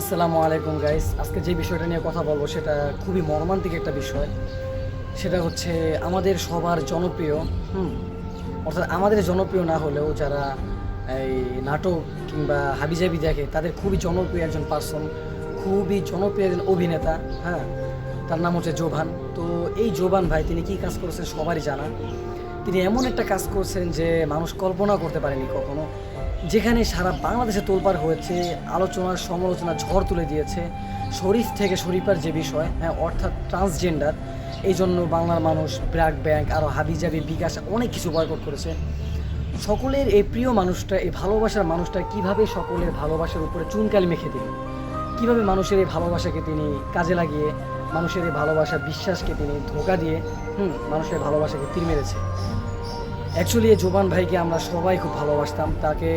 আসসালামু আলাইকুম গাইস আজকে যে বিষয়টা নিয়ে কথা বলব সেটা খুবই মর্মান্তিক একটা বিষয়। সেটা হচ্ছে আমাদের সবার জনপ্রিয়, হুম, অর্থাৎ আমাদের জনপ্রিয় না হলেও যারা এই নাটক কিংবা হাবিজাবি দেখে, তাদের খুবই জনপ্রিয় একজন পার্সন খুবই জনপ্রিয় একজন অভিনেতা হ্যাঁ তার নাম হচ্ছে জোভান তো এই জোভান ভাই, তিনি কী কাজ করেছেন সবারই জানা। তিনি এমন একটা কাজ করছেন যে মানুষ কল্পনা করতে পারেনি কখনো। যেখানে সারা বাংলাদেশে তোলপাড় হয়েছে আলোচনার সমালোচনা, ঝড় তুলে দিয়েছে। শরীফ থেকে শরীফার যে বিষয় হ্যাঁ অর্থাৎ ট্রান্সজেন্ডার এই জন্য বাংলার মানুষ, ব্র্যাক ব্যাংক আরও হাবিজাবি, বিকাশ, অনেক কিছু বয়কট করেছে। সকলের এই প্রিয় মানুষটা, এই ভালোবাসার মানুষটা কীভাবে সকলের ভালোবাসার উপরে চুনকালি মেখে দিল? কীভাবে মানুষের এই ভালোবাসাকে তিনি কাজে লাগিয়ে, মানুষের এই ভালোবাসা, বিশ্বাসকে তিনি ধোকা দিয়ে, হুম, মানুষের ভালোবাসাকে তীর মেরেছে? অ্যাকচুয়ালি এই জোবান ভাইকে আমরা সবাই খুব ভালোবাসতাম। তাকে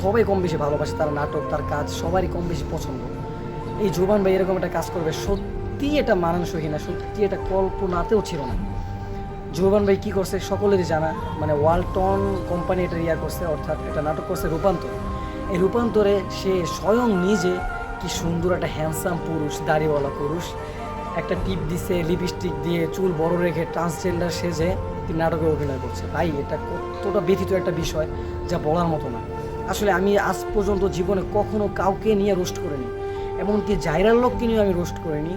সবাই কম বেশি ভালোবাসে তার নাটক, তার কাজ, সবারই কম বেশি পছন্দ। এই জোবান ভাই এরকম একটা কাজ করবে, সত্যি এটা মানানসই না, সত্যি এটা কল্পনাতেও ছিল না। জোবান ভাই কী করছে, সকলেরই জানা মানে ওয়ালটন কোম্পানি এটা ইয়া করছে, অর্থাৎ একটা নাটক করছে রূপান্তর। এই রূপান্তরে সে স্বয়ং নিজে কি সুন্দর একটা হ্যান্ডসাম পুরুষ, দাড়িওয়ালা পুরুষ একটা টিপ দিছে লিপস্টিক দিয়ে চুল বড় রেখে ট্রান্সজেন্ডার সেজে তিনি নাটকে অভিনয় করছে। ভাই, এটা কতটা ব্যথিত একটা বিষয় যা বলার মতো না। আসলে আমি আজ পর্যন্ত জীবনে কখনো কাউকে নিয়ে রোস্ট করিনি। এমনকি জাইরার লোককে নিয়ে আমি রোস্ট করিনি।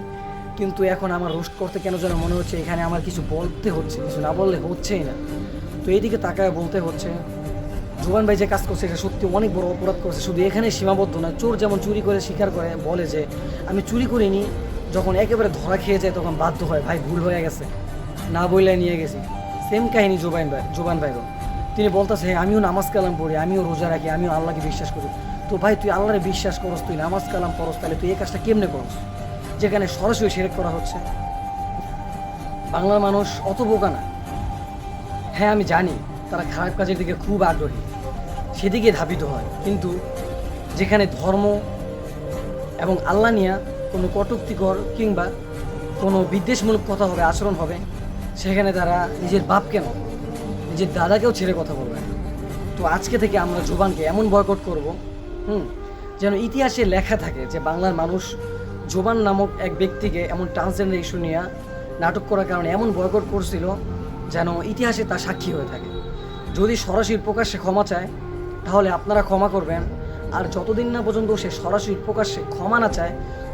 কিন্তু এখন আমার রোস্ট করতে কেন যেন মনে হচ্ছে এখানে আমার কিছু বলতে হচ্ছে, কিছু না বললে হচ্ছেই না। তো এইদিকে তাকায় বলতে হচ্ছে, জোবান ভাই যে কাজ করছে, এটা সত্যি অনেক বড় অপরাধ করছে। শুধু এখানে সীমাবদ্ধ না চোর যেমন চুরি করে স্বীকার করে, বলে যে, আমি চুরি করিনি যখন একেবারে ধরা খেয়ে যায়, তখন বাধ্য হয়, ভাই, ভুল হয়ে গেছে। না বইলে নিয়ে গেছি। সেম কাহিনী জোবাইন ভাই জোবান ভাইরও। তিনি বলতেছে, আমিও নামাজ কালাম পড়ি, আমিও রোজা রাখি, আমিও আল্লাহকে বিশ্বাস করি। তো ভাই, তুই আল্লাহরে বিশ্বাস করস, তুই নামাজ কালাম পড়স, তাহলে তুই এই কাজটা কেমনে করস? যেখানে সরাসরি সেরেক করা হচ্ছে। বাংলার মানুষ অত বোকা না। হ্যাঁ আমি জানি তারা খারাপ কাজের দিকে খুব আগ্রহী, সেদিকে ধাবিত হয়। কিন্তু যেখানে ধর্ম এবং আল্লাহ নিয়ে কোনো কটুক্তিকর কিংবা কোনো বিদ্বেষমূলক কথা হবে, আচরণ হবে, সেখানে তারা নিজের বাপ কেন নিজের দাদাকেও ছেড়ে কথা বলবে তো আজকে থেকে আমরা জোবানকে এমন বয়কট করব, হুম, যেন ইতিহাসে লেখা থাকে যে বাংলার মানুষ জোবান নামক এক ব্যক্তিকে এমন ট্রান্সজেন্ডার ইস্যু নিয়ে নাটক করার কারণে এমন বয়কট করছিল যেন ইতিহাসে তা সাক্ষী হয়ে থাকে। যদি সরাসরি প্রকাশ্যে ক্ষমা চায়, তাহলে আপনারা ক্ষমা করবেন আর যতদিন না পর্যন্ত সে সরাসরি প্রকাশ্যে ক্ষমা না চায়,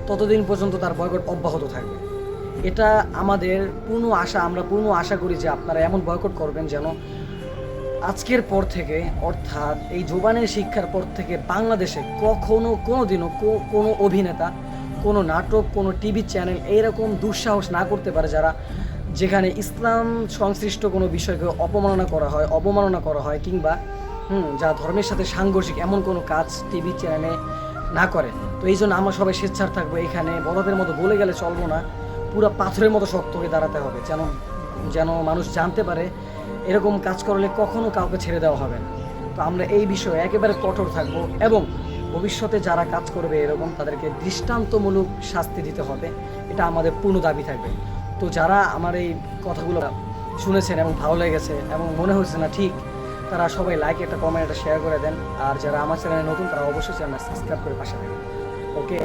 ততদিন পর্যন্ত তার বয়কট অব্যাহত থাকবে। এটা আমাদের পূর্ণ আশা, আমরা পূর্ণ আশা করি যে আপনারা এমন বয়কট করবেন যেন আজকের পর থেকে, অর্থাৎ এই জোবানের শিক্ষার পর থেকে বাংলাদেশে কখনো কোনো দিনও কোনো অভিনেতা, কোনো নাটক, কোনো টিভি চ্যানেল এইরকম দুঃসাহস না করতে পারে যারা যেখানে ইসলাম সংশ্লিষ্ট কোনো বিষয়কে অপমাননা করা হয়, অবমাননা করা হয় কিংবা হুম, যা ধর্মের সাথে সাংঘর্ষিক, এমন কোনো কাজ টিভি চ্যানেলে না করে তো এই জন্য আমরা সবাই স্বেচ্ছার থাকব এখানে। বরফের মতো বলে গেলে চলবো না। পুরো পাথরের মতো শক্ত হয়ে দাঁড়াতে হবে, যেন যেন মানুষ জানতে পারে এরকম কাজ করলে কখনো কাউকে ছেড়ে দেওয়া হবে না। তো আমরা এই বিষয়ে একেবারে কঠোর থাকব এবং ভবিষ্যতে যারা কাজ করবে এরকম, তাদেরকে দৃষ্টান্তমূলক শাস্তি দিতে হবে। এটা আমাদের পূর্ণ দাবি থাকবে। তো যারা আমার এই কথাগুলো শুনেছেন এবং ভালো লেগেছে এবং মনে হচ্ছে না ঠিক তারা সবাই লাইক একটা কমেন্ট একটা শেয়ার করে দেন। আর যারা আমার চ্যানেলে নতুন, তারা অবশ্যই চ্যানেল সাবস্ক্রাইব করে পাশে থাকেন। ওকে